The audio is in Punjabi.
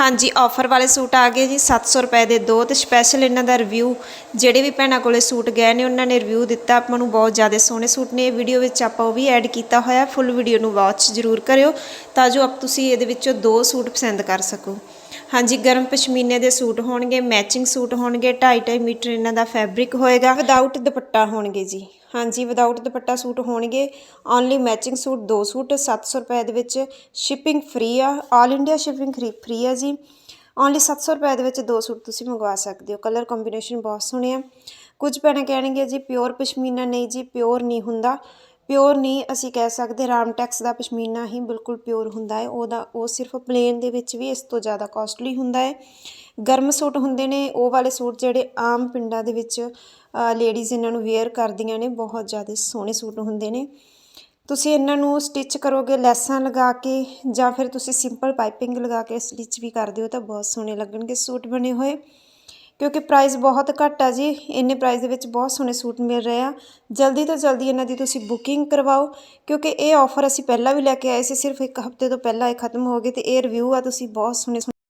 ਹਾਂਜੀ ਆਫਰ ਵਾਲੇ ਸੂਟ ਆ ਗਏ ਜੀ 700 ਰੁਪਏ ਦੇ ਦੋ ਤੇ ਸਪੈਸ਼ਲ ਇਹਨਾਂ ਦਾ ਰਿਵਿਊ ਜਿਹੜੇ ਵੀ ਭੈਣਾਂ ਕੋਲੇ ਸੂਟ ਗਏ ਨੇ, ਉਹਨਾਂ ਨੇ ਰਿਵਿਊ ਦਿੱਤਾ। ਆਪਾਂ ਨੂੰ ਬਹੁਤ ਜ਼ਿਆਦਾ ਸੋਹਣੇ ਸੂਟ ਨੇ। ਇਹ ਵੀਡੀਓ ਵਿੱਚ ਆਪਾਂ ਉਹ ਵੀ ਐਡ ਕੀਤਾ ਹੋਇਆ ਫੁੱਲ ਵੀਡੀਓ ਨੂੰ ਵਾਚ ਜ਼ਰੂਰ ਕਰਿਓ, ਤਾਂ ਜੋ ਆਪ ਤੁਸੀਂ ਇਹਦੇ ਵਿੱਚੋਂ ਦੋ ਸੂਟ ਪਸੰਦ ਕਰ ਸਕੋ। ਹਾਂਜੀ, ਗਰਮ ਪਸ਼ਮੀਨੇ ਦੇ ਸੂਟ ਹੋਣਗੇ ਮੈਚਿੰਗ ਸੂਟ ਹੋਣਗੇ 2.5 ਮੀਟਰ ਇਹਨਾਂ ਦਾ ਫੈਬਰਿਕ ਹੋਏਗਾ। ਵਿਦਆਊਟ ਦੁਪੱਟਾ ਹੋਣਗੇ ਜੀ। ਹਾਂਜੀ ਵਿਦਆਊਟ ਦੁਪੱਟਾ ਸੂਟ ਹੋਣਗੇ। ਓਨਲੀ ਮੈਚਿੰਗ ਸੂਟ, ਦੋ ਸੂਟ 700 ਰੁਪਏ ਦੇ ਵਿੱਚ ਸ਼ਿਪਿੰਗ ਫ੍ਰੀ ਆ। ਆਲ ਇੰਡੀਆ ਸ਼ਿਪਿੰਗ ਫ੍ਰੀ ਆ ਜੀ। ਓਨਲੀ 700 ਰੁਪਏ ਦੇ ਵਿੱਚ ਦੋ ਸੂਟ ਤੁਸੀਂ ਮੰਗਵਾ ਸਕਦੇ ਹੋ। ਕਲਰ ਕੰਬੀਨੇਸ਼ਨ ਬਹੁਤ ਸੋਹਣੇ ਆ। ਕੁਝ ਭੈਣਾਂ ਕਹਿਣਗੇ ਜੀ ਪਿਓਰ ਪਸ਼ਮੀਨਾ ਨਹੀਂ ਜੀ ਪਿਓਰ ਨਹੀਂ ਹੁੰਦਾ। ਪਿਓਰ ਨਹੀਂ ਅਸੀਂ ਕਹਿ ਸਕਦੇ। ਰਾਮਟੈਕਸ ਦਾ ਪਸ਼ਮੀਨਾ ਹੀ ਬਿਲਕੁਲ ਪਿਓਰ ਹੁੰਦਾ ਹੈ। ਉਹਦਾ, ਉਹ ਸਿਰਫ ਪਲੇਨ ਦੇ ਵਿੱਚ ਵੀ ਇਸ ਤੋਂ ਜ਼ਿਆਦਾ ਕਾਸਟਲੀ ਹੁੰਦਾ ਹੈ। ਗਰਮ ਸੂਟ ਹੁੰਦੇ ਨੇ, ਉਹ ਵਾਲੇ ਸੂਟ ਜਿਹੜੇ ਆਮ ਪਿੰਡਾਂ ਦੇ ਵਿੱਚ ਲੇਡੀਜ਼ ਇਹਨਾਂ ਨੂੰ ਵੇਅਰ ਕਰਦੀਆਂ ਨੇ, ਬਹੁਤ ਜ਼ਿਆਦਾ ਸੋਹਣੇ ਸੂਟ ਹੁੰਦੇ ਨੇ। ਤੁਸੀਂ ਇਹਨਾਂ ਨੂੰ ਸਟਿਚ ਕਰੋਗੇ ਲੈਸਾਂ ਲਗਾ ਕੇ, ਜਾਂ ਫਿਰ ਤੁਸੀਂ ਸਿੰਪਲ ਪਾਈਪਿੰਗ ਲਗਾ ਕੇ ਸਟਿਚ ਵੀ ਕਰਦੇ ਹੋ ਤਾਂ ਬਹੁਤ ਸੋਹਣੇ ਲੱਗਣਗੇ ਸੂਟ ਬਣੇ ਹੋਏ। ਕਿਉਂਕਿ ਪ੍ਰਾਈਸ ਬਹੁਤ ਘੱਟ ਆ ਜੀ। ਇੰਨੇ ਪ੍ਰਾਈਸ ਦੇ ਵਿੱਚ ਬਹੁਤ ਸੋਹਣੇ ਸੂਟ ਮਿਲ ਰਹੇ ਆ। ਜਲਦੀ ਤੋਂ ਜਲਦੀ ਇਹਨਾਂ ਦੀ ਤੁਸੀਂ ਬੁਕਿੰਗ ਕਰਵਾਓ। ਕਿਉਂਕਿ ਇਹ ਆਫਰ ਅਸੀਂ ਪਹਿਲਾਂ ਵੀ ਲੈ ਕੇ ਆਏ ਸੀ, ਸਿਰਫ ਇੱਕ ਹਫ਼ਤੇ ਤੋਂ ਪਹਿਲਾਂ ਇਹ ਖਤਮ ਹੋ ਗਏ ਤੇ ਇਹ ਰਿਵਿਊ ਆ, ਤੁਸੀਂ ਬਹੁਤ ਸੋਹਣੇ